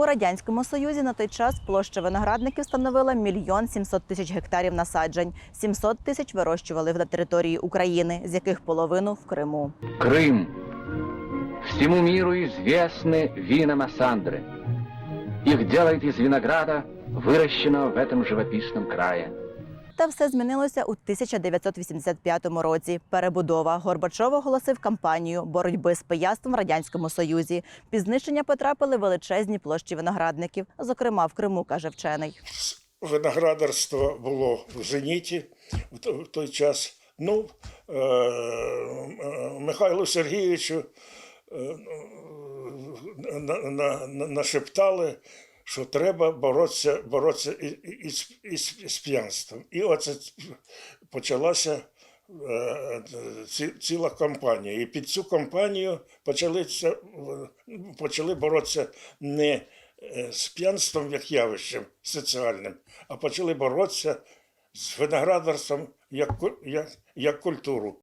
У радянському союзі на той час площа виноградників становила мільйон сімсот тисяч гектарів насаджень. 700 тисяч вирощували на території України, з яких половину в Криму. Крым. Всему миру известны вина Массандры. Их делают из винограда, выращенного в этом живописном крае. Та все змінилося у 1985 році. Перебудова Горбачов оголосив кампанію боротьби з пияцтвом в радянському союзі. Під знищення потрапили величезні площі виноградників, зокрема в Криму, каже вчений. виноградарство було в зеніті в той час. Ну, е, е, Михайлу Сергійовичу е, на, нашептали, що треба боротися, боротися із, із, із п'янством. І оце почалася е, ці, ціла кампанія. І під цю кампанію почали, почали боротися не е, з п'янством як явищем соціальним, а почали боротися з виноградарством як, як, як культуру.